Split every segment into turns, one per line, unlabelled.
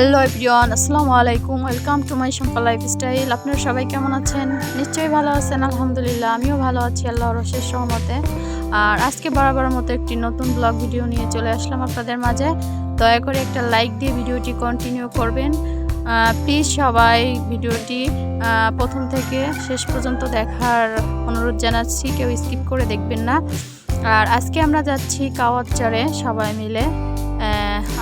Hello everyone, আসসালামু আলাইকুম, welcome to my Sampa lifestyle. আপনারা সবাই কেমন আছেন? নিশ্চয়ই ভালো আছেন, আলহামদুলিল্লাহ। আমিও ভালো আছি আল্লাহ অশেষ সহমতে আর আজকে বরাবর মতো একটি নতুন ব্লগ ভিডিও নিয়ে চলে আসলাম আপনাদের মাঝে। দয়া করে একটা লাইক দিয়ে ভিডিওটি কন্টিনিউ করবেন। প্লিজ সবাই ভিডিওটি প্রথম থেকে শেষ পর্যন্ত দেখার অনুরোধ জানাচ্ছি, কেউ স্কিপ করে দেখবেন না। আর আজকে আমরা যাচ্ছি কাওয়ারচরে সবাই মিলে।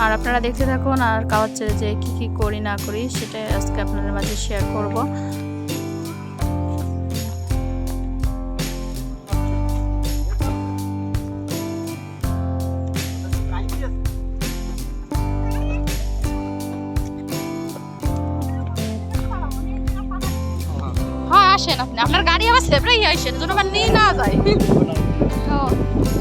আর আপনারা দেখতে থাকুন আর কাওয়ারচরে যে কি কি করি না করি সেটা আজকে আপনাদের মাঝে শেয়ার করব। হ্যাঁ আসেন আপনি। আপনার গাড়ি আবার সেপরেই আসেন আবার নিয়ে না যায়।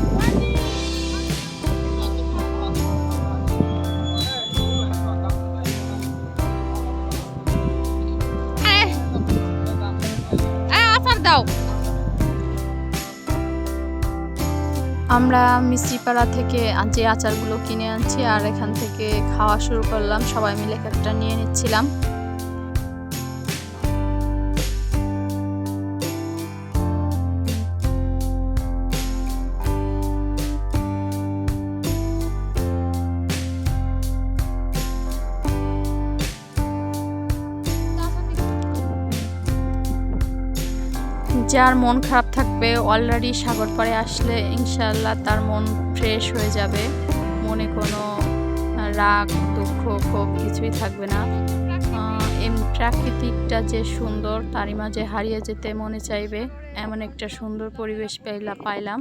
আমরা মিষ্টিপাড়া থেকে যে আচারগুলো কিনে আনছি আর এখান থেকে খাওয়া শুরু করলাম। সবাই মিলে একটা নিয়ে নিচ্ছিলাম। যার মন খারাপ থাকবে অলরেডি সাগর পাড়ে আসলে ইনশাল্লাহ তার মন ফ্রেশ হয়ে যাবে। মনে কোনো রাগ, দুঃখ, ক্ষোভ কিছুই থাকবে না। এম, প্রাকৃতিকটা যে সুন্দর, তারই মাঝে হারিয়ে যেতে মনে চাইবে। এমন একটা সুন্দর পরিবেশ পাইলা, পাইলাম।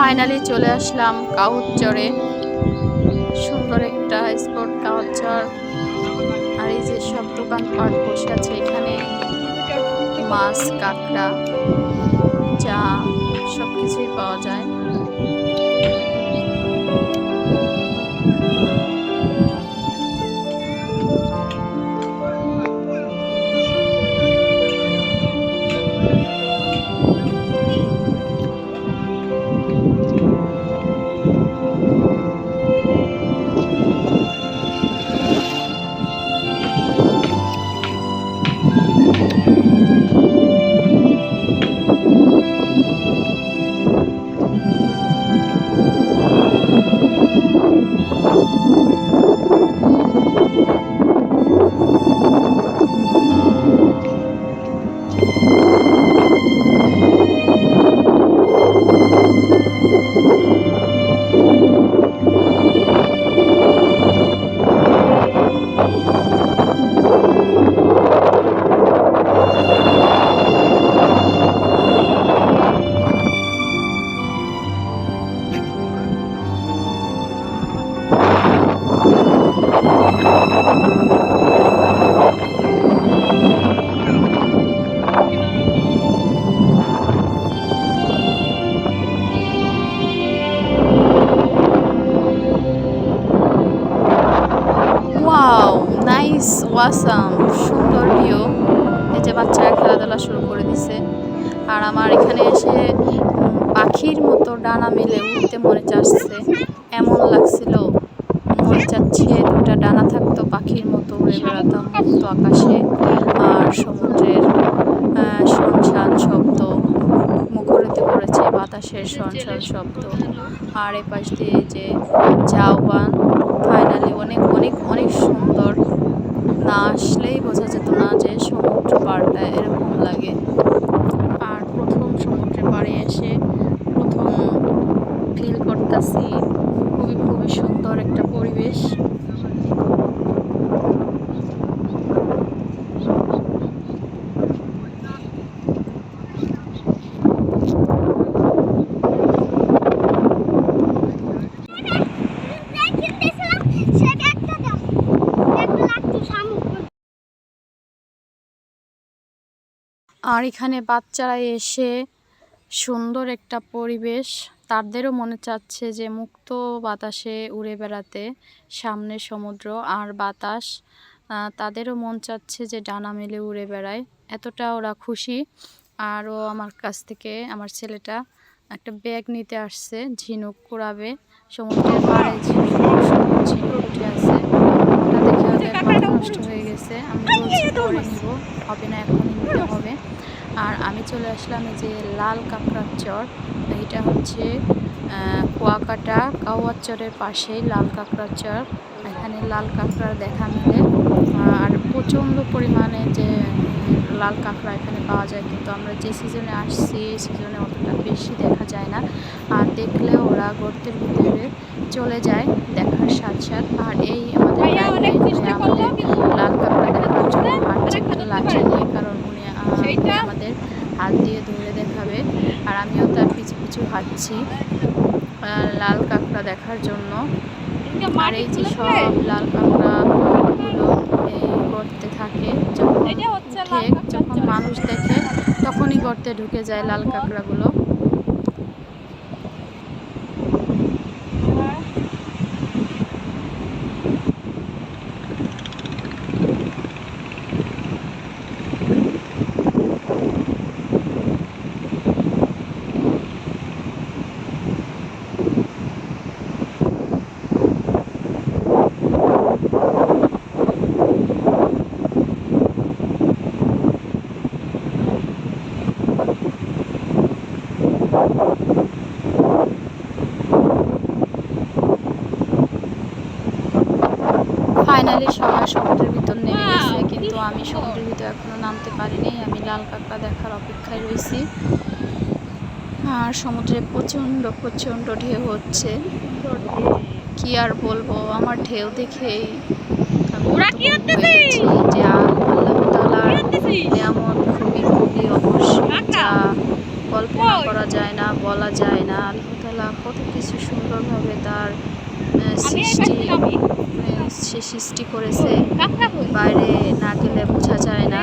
ফাইনালি চলে আসলাম কাউচরে সুন্দর একটা স্পট কাউচর আর এই যে সব দোকানপাট বসে আছে এখানে। মাছ, কাঁকড়া, চা সব কিছুই পাওয়া যায়। খেলাধুলা শুরু করে দিছে। আর আমার এখানে এসে পাখির মতো ডানা মেলে উঠতে মনে চাচ্ছে। এমন লাগছিল, মনে চাচ্ছে দুটা ডানা থাকতো পাখির মতো উড়ে বেড়াতাম মুক্ত আকাশে। আর সমুদ্রের শনশান শব্দ, মুখরিত করেছে বাতাসের শনশান শব্দ। আর এ পাশ দিয়ে যে ঝাউবান ফাইনালি অনেক অনেক অনেক সুন্দর। না আসলেই বোঝা যেত না যে সমুদ্র পাড়টা এরকম লাগে। আর প্রথম সমুদ্রে পাড়ে এসে প্রথম ফিল করতেছি খুবই খুবই সুন্দর একটা পরিবেশ আর এখানে বাচ্চারা এসে সুন্দর একটা পরিবেশ। তাদেরও মনে চাচ্ছে যে মুক্ত বাতাসে উড়ে বেড়াতে, সামনে সমুদ্র আর বাতাস। তাদেরও মন চাচ্ছে যে ডানা মেলে উড়ে বেড়ায়। এতটা ওরা খুশি। আর ও আমার কাছ থেকে, আমার ছেলেটা একটা ব্যাগ নিতে আসছে, ঝিনুক কুড়াবে। সমুদ্রের পাড়ে ঝিনুক ঝিনুক উঠে আছে। নষ্ট হয়ে গেছে আমি বলছি পরে নিব। হবে না এখনই নিতে হবে। আর আমি চলে আসলাম এই যে লাল কাঁকড়ার চর এটা হচ্ছে কুয়াকাটা কাওয়ার চরের পাশেই লাল কাঁকড়ার চর। এখানে লাল কাঁকড়ার দেখা মিলে। আর প্রচণ্ড পরিমাণে যে লাল কাঁকড়া এখানে পাওয়া যায় কিন্তু আমরা যে সিজনে আসছি সিজনে অতটা বেশি দেখা যায় না। আর দেখলে ওরা গর্তের ভিতরে চলে যায় দেখার সাথে সাথ। আর এই আমাদের লাল কাঁকড়া দেখার জন্য
পারে।
নিয়ে কারণ উনি? আমাদের হাত দিয়ে ধরে দেখাবে। আর আমিও তার পিছু পিছু হাঁটছি। লাল কাঁকড়া দেখার জন্য। আর এই যে সব লাল কাঁকড়া গুলো এই গর্তে থাকে যখন যখন মানুষ দেখে তখনই গর্তে ঢুকে যায় লাল কাঁকড়াগুলো ফাইনালি সবাই সমুদ্রের ভিতর নেমে গেছে
Wow,
কিন্তু
কি
আমি
সুন্দর।
সমুদ্রের ভিতর এখনও নামতে পারিনি আমি লাল কাঁকড়া দেখার অপেক্ষায় রয়েছি। আর সমুদ্রে প্রচণ্ড প্রচণ্ড ঢেউ হচ্ছে। কি আর বলব আমার ঢেউ দেখেই যে
করতেছিস?
খুবই খুবই অবশ্যই। যা কল্পনা করা যায় না বলা যায় না। আল্লাহ কত কিছু সুন্দরভাবে তার সৃষ্টি সে সৃষ্টি করেছে। বাইরে না গেলে বোঝা যায় না।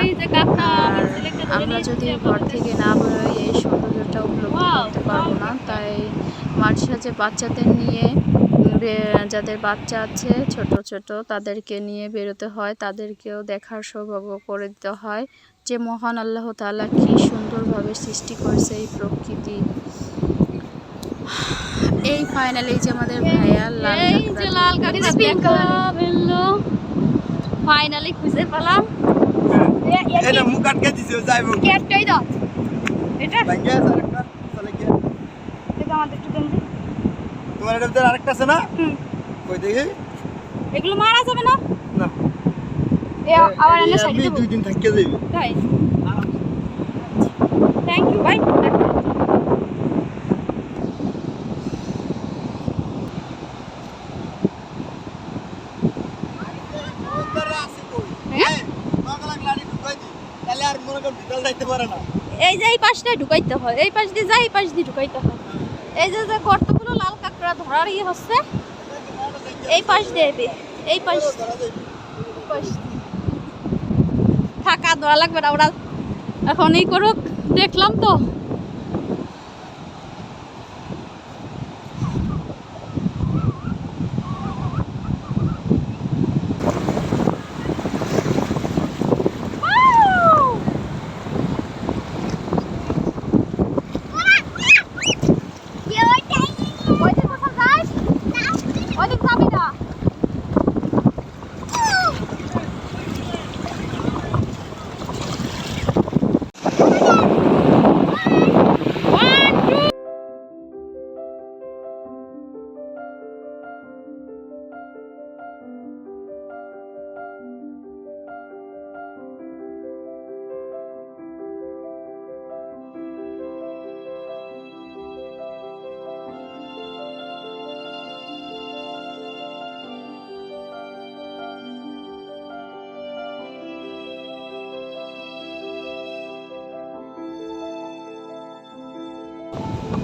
আর আমরা যদি ঘর থেকে না বেরোই এই সৌন্দর্যটা উপলব্ধি করতে পারব না। তাই মাঝে সাঝে বাচ্চাদের নিয়ে যাদের বাচ্চা আছে ছোট ছোট তাদেরকে নিয়ে বেরোতে হয়। তাদেরকেও দেখার সৌভাগ্য করে দিতে হয়। যে মহান আল্লাহ তাআলা কি সুন্দরভাবে সৃষ্টি করেছে এই প্রকৃতি। এই ফাইনালি যে আমাদের ভাইয়া লাল
এই যে লাল দেখা। ফাইনালি খুঁজে পেলাম।
এটা মুখ আটকে দিছে যাইব।
দাও? এটা?
ভাঙ্গে আছে আরেকটা চলে গিয়ে।
এটা আমাদের একটু দেন
তোমার এটার ভিতরে আরেকটা আছে না?
হুম।
কই দেখি।
এগুলো মারা যাবে না?
না।
এ আবার এনে সাইডে
দুই দিন থাকিয়ে যাইব।
তাই থ্যাংক ইউ ভাই হ্যাঁ?
তাহলে আর মনে কর ভিতরে যাইতে পারে না
এই যে এই পাশটা ঢুকাইতে হয়, এই পাশ দিয়ে যায়, এই পাশ দিয়ে ঢুকাইতে হয়। এই যে যে কতগুলো লাল কাঁকড়া ধরার ইয়ে হচ্ছে, এই পাশ দিয়ে। এই পাশ থাকা ধরা লাগবে না, ওরা এখন এই করুক, দেখলাম তো।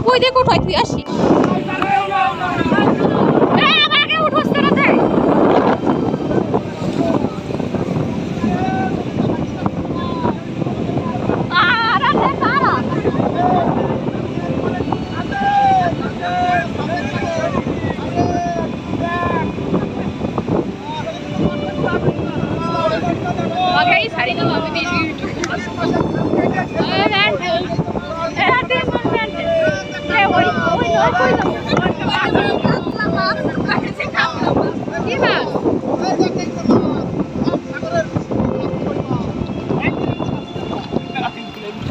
ওই দেখ উঠাই তুই আসি এই, আমার আগে উঠোস কেন তুই? আহ!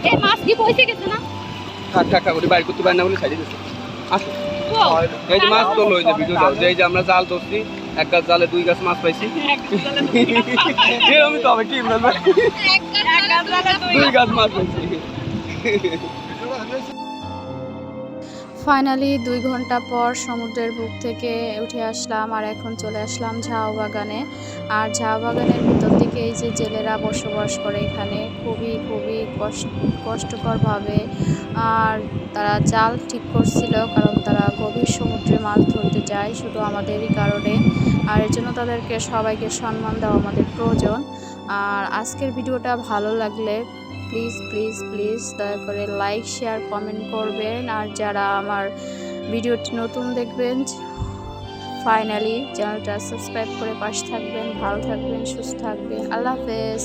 এই মাছ কি পয়সা গেছে না
থাক থাক ওটি বাইর করতে পারি না বলে ছাড়িয়ে দিচ্ছে আসো। এই যে মাছ তোলো ওই যে ভিডিও দাও যে এই যে আমরা জাল ধরছি এক গাছ জালে দুই গাছ মাছ পাইছি। এরকমই তো হবে কি বলব? দুই গাছ মাছ পাইছি।
ফাইনালি দুই ঘণ্টা পর সমুদ্রের বুক থেকে উঠে আসলাম আর এখন চলে আসলাম ঝাউ বাগানে। আর ঝাউ বাগানের ভিতর দিকে এই যে জেলেরা বসবাস করে এখানে, খুবই খুবই কষ্ট, কষ্টকরভাবে। আর তারা জাল ঠিক করছিল কারণ তারা গভীর সমুদ্রে মাছ ধরতে যায় শুধু আমাদেরই কারণে। আর এর জন্য তাদেরকে সবাইকে সম্মান দেওয়া আমাদের প্রয়োজন। আর আজকের ভিডিওটা ভালো লাগলে প্লিজ প্লিজ প্লিজ দয়া করে লাইক শেয়ার কমেন্ট করবেন। আর যারা আমার ভিডিওটি নতুন দেখবেন ফাইনালি চ্যানেলটা সাবস্ক্রাইব করে পাশে থাকবেন, ভালো থাকবেন, সুস্থ থাকবেন। আল্লাহ হাফেজ।